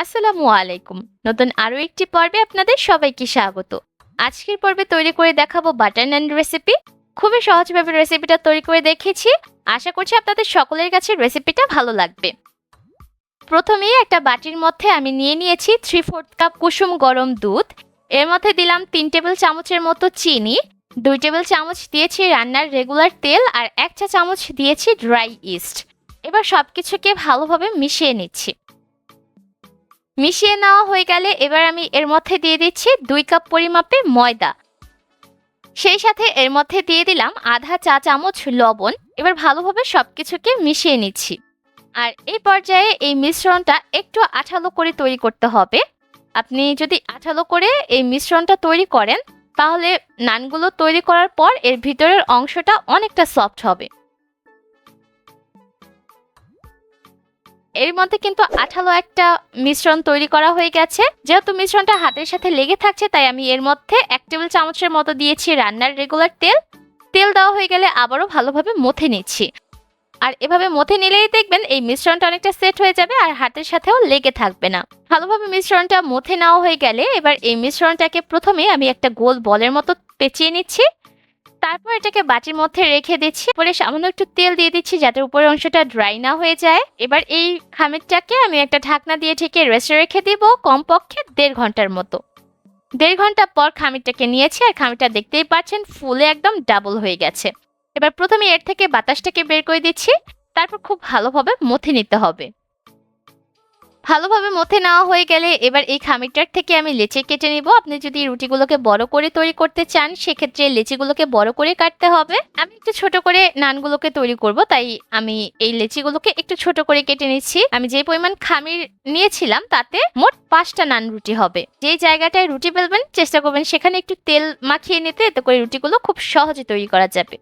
আসসালামু আলাইকুম। নতুন আরও একটি পর্বে আপনাদের সবাইকে স্বাগত। আজকের পর্বে তৈরি করে দেখাবো বাটার নান রেসিপি খুবই সহজভাবে রেসিপিটা তৈরি করে দেখেছি। আশা করছি আপনাদের সকলের কাছে রেসিপিটা ভালো লাগবে। প্রথমেই একটা বাটির মধ্যে আমি নিয়ে নিয়েছি থ্রি ফোর্থ কাপ কুসুম গরম দুধ। এর মধ্যে দিলাম তিন টেবিল চামচের মতো চিনি। দুই টেবিল চামচ দিয়েছি রান্নার রেগুলার তেল আর এক চা চামচ দিয়েছি ড্রাই ইস্ট এবার সব কিছুকে ভালোভাবে মিশিয়ে নিচ্ছি। মিশিয়ে নেওয়া হয়ে গেলে এবার আমি এর মধ্যে দিয়ে দিচ্ছি দুই কাপ পরিমাপে ময়দা। সেই সাথে এর মধ্যে দিয়ে দিলাম আধা চা চামচ লবণ। এবার ভালোভাবে সব কিছুকে মিশিয়ে নিচ্ছি। আর এই পর্যায়ে এই মিশ্রণটা একটু আঠালো করে তৈরি করতে হবে। আপনি যদি আঠালো করে এই মিশ্রণটা তৈরি করেন, তাহলে নানগুলো তৈরি করার পর এর ভিতরের অংশটা অনেকটা সফট হবে। এর মধ্যে কিন্তু আঠালো একটা মিশ্রণ তৈরি করা হয়ে গেছে। যেহেতু মিশ্রণটা হাতের সাথে লেগে থাকছে, তাই আমি এর মধ্যে এক টেবিল চামচের মতো দিয়েছি রান্নার রেগুলার তেল। তেল দেওয়া হয়ে গেলে আবারও ভালোভাবে মথে নিচ্ছি। আর এভাবে মথে নিলেই দেখবেন এই মিশ্রণটা অনেকটা সেট হয়ে যাবে আর হাতের সাথেও লেগে থাকবে না। ভালোভাবে মিশ্রণটা মথে নেওয়া হয়ে গেলে এবার এই মিশ্রণটাকে প্রথমে আমি একটা গোল বলের মতো পেঁচিয়ে নিচ্ছি। এটাকে বাটির মধ্যে রেখে দিচ্ছি। পরে সামান্য একটু তেল দিয়ে দিচ্ছি যাতে উপরের অংশটা ড্রাই না হয়ে যায়। এবার এই খামিরটাকে আমি একটা ঢাকনা দিয়ে ঠেকে রেস্টে রেখে দিব কমপক্ষে দেড় ঘণ্টার মতো। দেড় ঘণ্টা পর খামিরটাকে নিয়েছি আর খামিরটা দেখতেই পাচ্ছেন ফুলে একদম ডাবল হয়ে গেছে। এবার প্রথমে এর থেকে বাতাসটাকে বের করে দিচ্ছি। তারপর খুব ভালোভাবে মথে নিতে হবে। ভালোভাবে মথে নেওয়া হয়ে গেলে এবার এই খামিরটার থেকে আমি লেচি কেটে নিব। আপনি যদি রুটিগুলোকে বড় করে তৈরি করতে চান, সেক্ষেত্রে লেচিগুলোকে বড় করে কাটতে হবে। আমি একটু ছোট করে নানগুলোকে তৈরি করব, তাই আমি এই লেচিগুলোকে একটু ছোট করে কেটে নিচ্ছি। আমি যে পরিমাণ খামির নিয়েছিলাম, তাতে মোট পাঁচটা নান রুটি হবে। যেই জায়গাটায় রুটি বেলবেন, চেষ্টা করবেন সেখানে একটু তেল মাখিয়ে নিতে। এতে করে রুটিগুলো খুব সহজে তৈরি করা যাবে।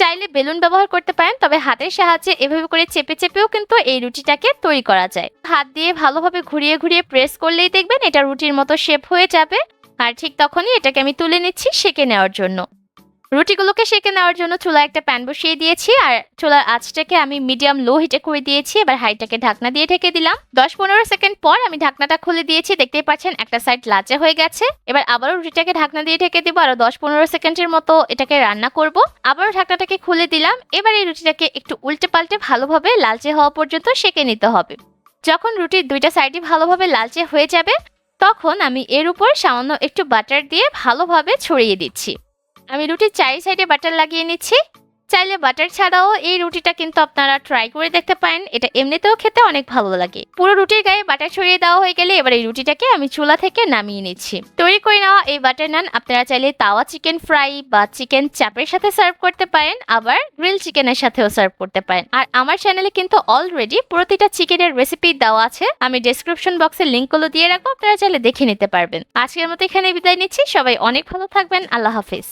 চাইলে বেলুন ব্যবহার করতে পারেন, তবে হাতের সাহায্যে এভাবে করে চেপে চেপেও কিন্তু এই রুটিটাকে তৈরি করা যায়। হাত দিয়ে ভালোভাবে ঘুরিয়ে ঘুরিয়ে প্রেস করলেই দেখবেন এটা রুটির মতো শেপ হয়ে যাবে। আর ঠিক তখনই এটাকে আমি তুলে নিচ্ছি সেঁকে নেওয়ার জন্য। রুটিগুলোকে সেঁকে নেওয়ার জন্য চুলা একটা প্যান বসিয়ে দিয়েছি আর চুলার আঁচটাকে আমি মিডিয়াম লো হিটে করে দিয়েছি। এবার হাইটাকে ঢাকনা দিয়ে ঢেকে দিলাম। দশ পনেরো সেকেন্ড পর আমি ঢাকনাটা খুলে দিয়েছি। দেখতেই পাচ্ছেন একটা সাইড লাচে হয়ে গেছে। এবার আবারও রুটিটাকে ঢাকনা দিয়ে ঢেকে দিব। আরও দশ পনেরো সেকেন্ডের মতো এটাকে রান্না করব। আবারও ঢাকনাটাকে খুলে দিলাম। এবার এই রুটিটাকে একটু উল্টে পাল্টে ভালোভাবে লালচে হওয়া পর্যন্ত সেঁকে নিতে হবে। যখন রুটির দুইটা সাইডই ভালোভাবে লালচে হয়ে যাবে, তখন আমি এর উপর সামান্য একটু বাটার দিয়ে ভালোভাবে ছড়িয়ে দিচ্ছি। আমি রুটির চারি সাইডে বাটার লাগিয়ে নিচ্ছি। চাইলে বাটার ছাড়াও এই রুটিটা কিন্তু আপনারা ট্রাই করে দেখতে পারেন। এটা এমনিতেও খেতে অনেক ভালো লাগে। পুরো রুটির গায়ে বাটার ছড়িয়ে দেওয়া হয়ে গেলে এবার এই রুটিটাকে আমি চুলা থেকে নামিয়ে নিচ্ছি। তৈরি করে নেওয়া এই বাটার নান আপনারা চাইলে তাওয়া চিকেন ফ্রাই বা চিকেন চাপের সাথে সার্ভ করতে পারেন। আবার গ্রিল চিকেনের সাথেও সার্ভ করতে পারেন। আর আমার চ্যানেলে কিন্তু অলরেডি প্রতিটা চিকেনের রেসিপি দেওয়া আছে। আমি ডেসক্রিপশন বক্সে লিঙ্কগুলো দিয়ে রাখব। আপনারা চাইলে দেখে নিতে পারবেন। আজকের মতো এখানে বিদায় নিচ্ছি। সবাই অনেক ভালো থাকবেন। আল্লাহ হাফিজ।